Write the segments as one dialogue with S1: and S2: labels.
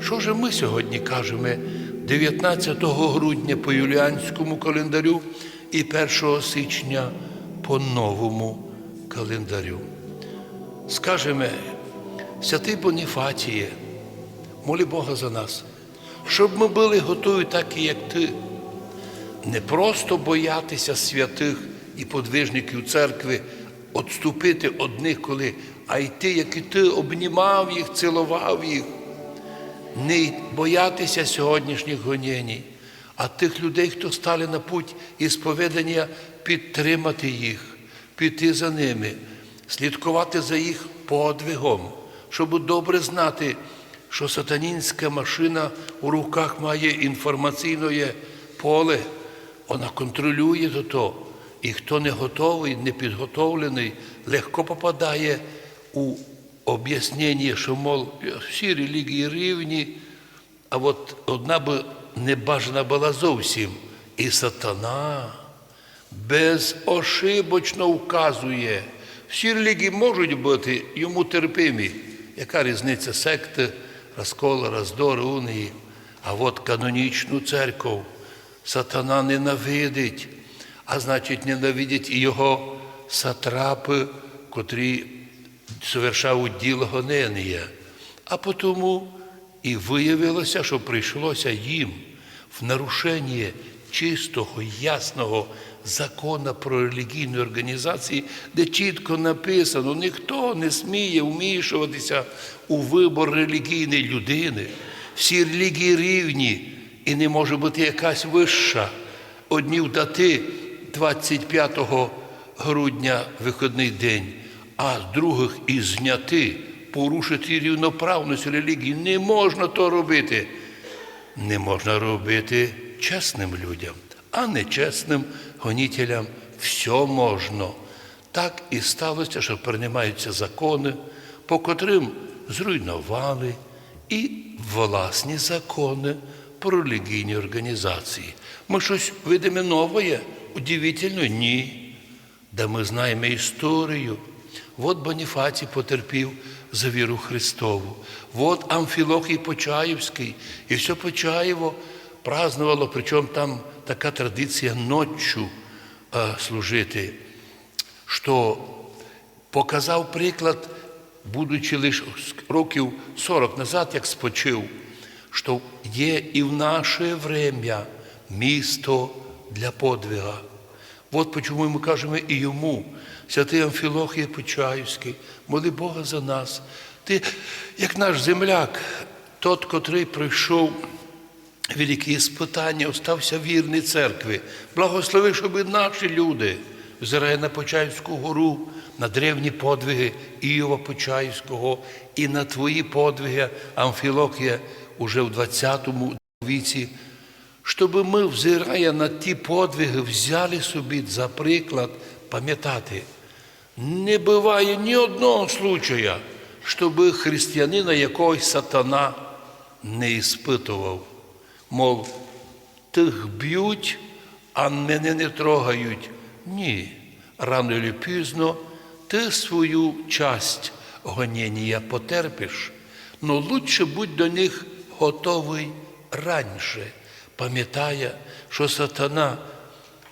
S1: Що ж ми сьогодні кажемо? 19 грудня по юліанському календарю і 1 січня по новому календарю? Скажемо, святий Боніфатіє, молі Бога за нас, щоб ми були готові так, як ти, не просто боятися святих і подвижників церкви, відступити одних коли, а йти, як і ти обнімав їх, цілував їх не боятися сьогоднішніх гонєнь, а тих людей, хто стали на путь ісповідання, підтримати їх, піти за ними, слідкувати за їх подвигом, щоб добре знати, що сатанінська машина у руках має інформаційне поле, вона контролює того. І хто не готовий, не підготовлений, легко попадає у об'яснення, що, мов, всі релігії рівні, а от одна би не бажана була зовсім. І сатана безошибочно вказує, всі релігії можуть бути йому терпимі. Яка різниця секти, розкола, роздори, унії? А от канонічну церкву сатана ненавидить, а значить, ненавидять і його сатрапи, котрі совершав діло гонення. А потому і виявилося, що прийшлося їм в нарушення чистого, ясного закону про релігійні організації, де чітко написано, ніхто не сміє вмішуватися у вибор релігійної людини. Всі релігії рівні, і не може бути якась вища. Одні дати 25 грудня виходний день, а з других і зняти, порушити рівноправність релігії. Не можна то робити. Не можна робити чесним людям, а нечесним гонітелям все можна. Так і сталося, що приймаються закони, по котрим зруйнували і власні закони про релігійні організації. Ми щось видимо нове, удивительно? Ні. Да ми знаємо історію. От Боніфацій потерпів за віру Христову. От Амфілохій Почаївський. І все Почаєво празднувало, причому там така традиція ноччю е, служити, що показав приклад, будучи лише років 40 назад, як спочив, що є і в наше время місто для подвига. От почому ми кажемо і йому, святий Амфілохія Почаївський, моли Бога за нас. Ти, як наш земляк, тот, котрий пройшов великі іспитання, остався вірний церкві. Благослови, щоб і наші люди, взирає на Почаївську гору, на древні подвиги Іова Почаївського і на твої подвиги Амфілохія уже в 20 віці щоб ми, взирає на ті подвиги, взяли собі за приклад пам'ятати, не буває ні одного случая, щоб християнина якогось сатана не іспитував. Мов, тих б'ють, а мене не трогають. Ні, рано чи пізно ти свою часть гоніння потерпиш, але лучше будь до них готовий раніше пам'ятає, що сатана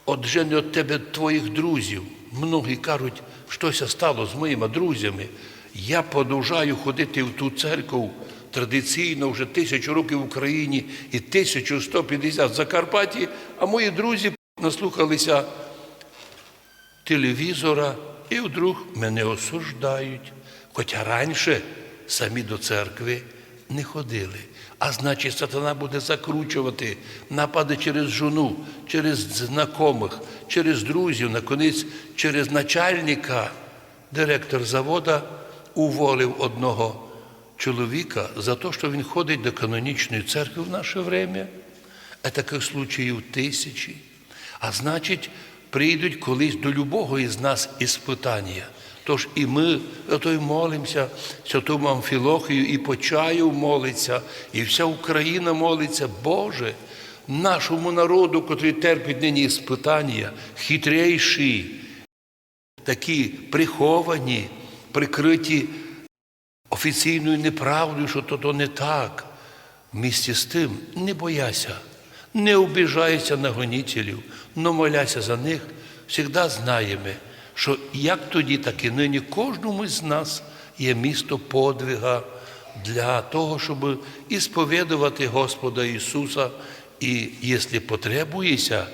S1: отжене від тебе твоїх друзів. Многі кажуть, щось стало з моїми друзями. Я продовжаю ходити в ту церкву традиційно вже тисячу років в Україні і 1150 в Закарпатті, а мої друзі наслухалися телевізора і вдруг мене осуждають. Хоча раніше самі до церкви не ходили. А значить, сатана буде закручувати напади через жону, через знайомих, через друзів, наконець через начальника. Директор завода уволив одного чоловіка за те, що він ходить до канонічної церкви в наше время. А таких случаїв тисячі. А значить, прийдуть колись до любого із нас іспитання. Тож і ми ото й молимося, святому Амфілохію і Почаїв молиться, і вся Україна молиться, Боже, нашому народу, котрий терпить нині іспитання, хитрейші, такі приховані, прикриті офіційною неправдою, що то, то не так. Вмісті з тим не бояся, не обіжайся на гонітелів, но моляся за них, завжди знаємо, що як тоді, так і нині кожному з нас є місто подвига для того, щоб ісповідувати Господа Ісуса і, якщо потребується,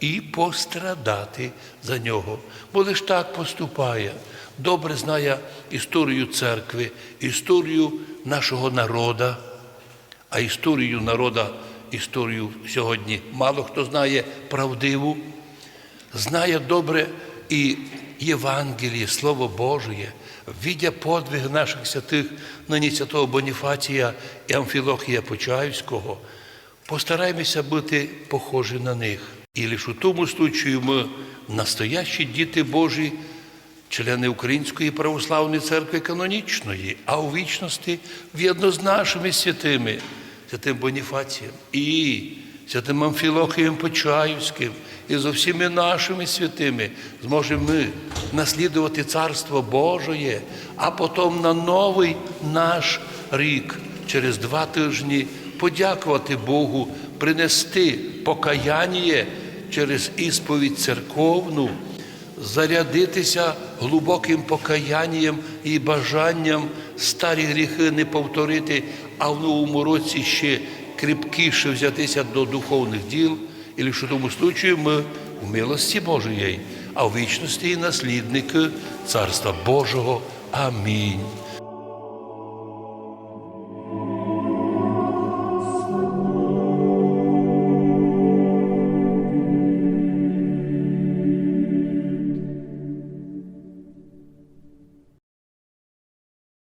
S1: і пострадати за нього. Бо лиш так поступає. Добре знає історію церкви, історію нашого народу, а історію народа, історію сьогодні мало хто знає правдиву, знає добре і Євангеліє, Слово Божє, віддя подвиг наших святих, нині святого Боніфація і Амфілохія Почаївського, постараємося бути похожі на них. І лише у тому случаю ми настоящі діти Божі, члени Української православної церкви канонічної, а у вічності в'єдно з нашими святими, святим Боніфацієм і святим Амфілохієм Почаївським, і зо всіми нашими святими зможемо ми наслідувати Царство Божоє, а потім на новий наш рік, через два тижні, подякувати Богу, принести покаяння через ісповідь церковну, зарядитися глибоким покаянням і бажанням старі гріхи не повторити, а в новому році ще кріпкіше взятися до духовних діл, і лише в тому случаю ми в милості Божої, а в вічності і наслідники Царства Божого. Амінь.